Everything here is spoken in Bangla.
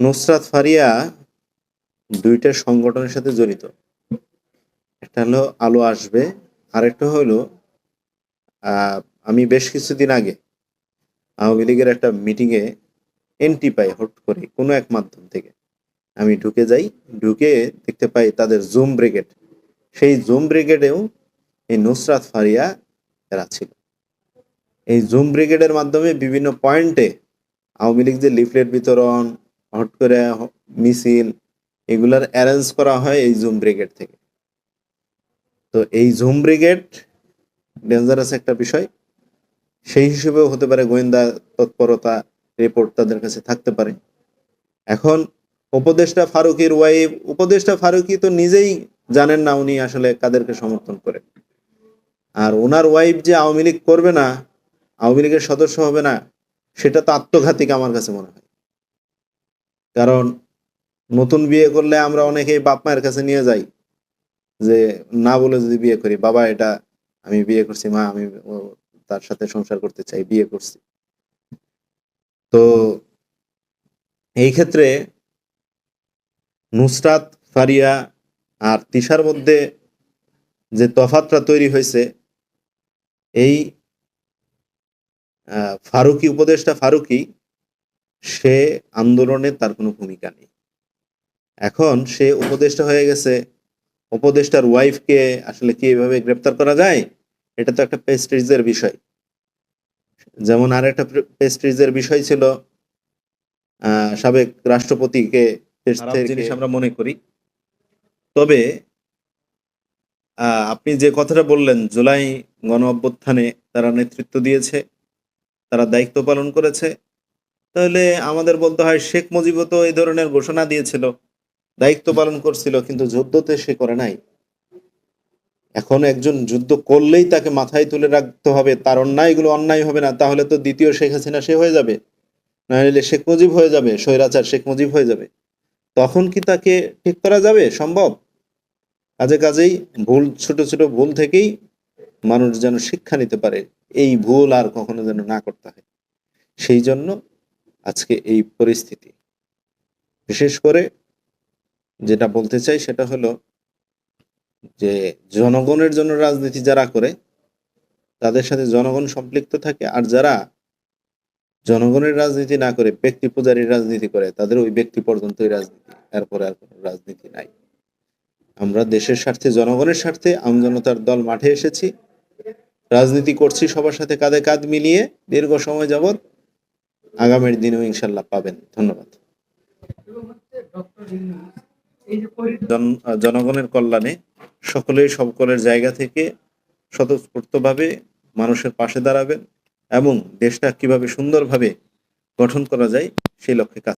নুসরাত ফারিয়া দুইটা সংগঠনের সাথে জড়িত। একটা হলো আলো আসবে, আরেকটা হলো আমি বেশ কিছুদিন আগে আওয়ামী লীগের একটা মিটিংয়ে এন্ট্রি পাই হট করে কোনো এক মাধ্যম থেকে। আমি ঢুকে যাই, ঢুকে দেখতে পাই তাদের জুম ব্রিগেড সেই জুম ব্রিগেডেও এই নুসরাত ফারিয়া এরা ছিল। এই জুম ব্রিগেডের মাধ্যমে বিভিন্ন পয়েন্টে আওয়ামী লীগ যে লিফলেট বিতরণ হট করে মিছিল এগুলার অ্যারেঞ্জ করা হয় এই জুম ব্রিগেড থেকে। তো এই জুম ব্রিগেড ডেঞ্জারাস একটা বিষয়। সেই হিসেবেও হতে পারে গোয়েন্দা তৎপরতা রিপোর্ট তাদের কাছে থাকতে পারে। এখন উপদেষ্টা ফারুকির ওয়াইফ উপদেষ্টা ফারুকি তো নিজেই জানেন না উনি আসলে কাদেরকে সমর্থন করে। আর ওনার ওয়াইফ যে আওয়ামী লীগ করবে না, আওয়ামী লীগের সদস্য হবে না, সেটা তো আত্মঘাতিক আমার কাছে মনে হয়। কারণ নতুন বিয়ে করলে আমরা অনেকেই বাপ মায়ের কাছে নিয়ে যাই যে, না বলে যদি বিয়ে করি, বাবা এটা আমি বিয়ে করছি, মা আমি তার সাথে সংসার করতে চাই, বিয়ে করছি। তো এই ক্ষেত্রে নুসরাত, ফারিয়া আর তিশার মধ্যে যে তফাতটা তৈরি হয়েছে, এই ফারুকি, উপদেষ্টা ফারুকি সে আন্দোলনে তার কোনো ভূমিকা নেই। এখন সে উপদেষ্টা হয়ে গেছে। উপদেষ্টার ওয়াইফকে আসলে কি এভাবে গ্রেপ্তার করা যায়? এটা তো একটা পেস্টিজের বিষয়। যেমন আর একটা পেস্টিজের বিষয় ছিল আহ, সাবেক রাষ্ট্রপতিকে আমরা মনে করি। তবে আহ, আপনি যে কথাটা বললেন জুলাই গণ অভ্যুত্থানে তারা নেতৃত্ব দিয়েছে তারা দায়িত্ব পালন করেছে তাহলে আমাদের বলতে হয় শেখ মুজিবও তো এই ধরনের ঘোষণা দিয়েছিল, দায়িত্ব পালন করছিল, কিন্তু যুদ্ধতে সে করে নাই। এখন একজন যুদ্ধ করলেই তাকে মাথায় তুলে রাখতে হবে, তার অন্যায়গুলো অন্যায় হবে না, তাহলে তো দ্বিতীয় শেখ হাসিনা সে হয়ে যাবে। নাহলে শেখ মুজিব হয়ে যাবে, স্বৈরাচার শেখ মুজিব হয়ে যাবে। তখন কি তাকে ঠিক করা যাবে? সম্ভব? কাজে কাজেই ভুল, ছোট ছোট ভুল থেকেই মানুষ যেন শিক্ষা নিতে পারে, এই ভুল আর কখনো যেন না করতে হয়। সেই জন্য আজকে এই পরিস্থিতি। বিশেষ করে যেটা বলতে চাই সেটা হলো যে জনগণের জন্য রাজনীতি যারা করে, তাদের সাথে জনগণ সম্পৃক্ত থাকে আর যারা জনগণের রাজনীতি না করে ব্যক্তি পূজারীর রাজনীতি করে, তাদের ওই ব্যক্তি পর্যন্তই রাজনীতি। এরপরে আর কোনো রাজনীতি নাই। আমরা দেশের স্বার্থে, জনগণের স্বার্থে আমজনতার দল মাঠে এসেছি। রাজনীতি করছি সবার সাথে কাঁধে কাঁধ মিলিয়ে দীর্ঘ সময় যাবৎ আগামীর দিনেও ইনশাল্লাহ পাবেন। ধন্যবাদ। জন- জনগণের কল্যাণে সকলেই সকলের জায়গা থেকে স্বতঃস্ফূর্তভাবে মানুষের পাশে দাঁড়াবেন এবং দেশটা কীভাবে সুন্দরভাবে গঠন করা যায় সেই লক্ষ্যে কাজ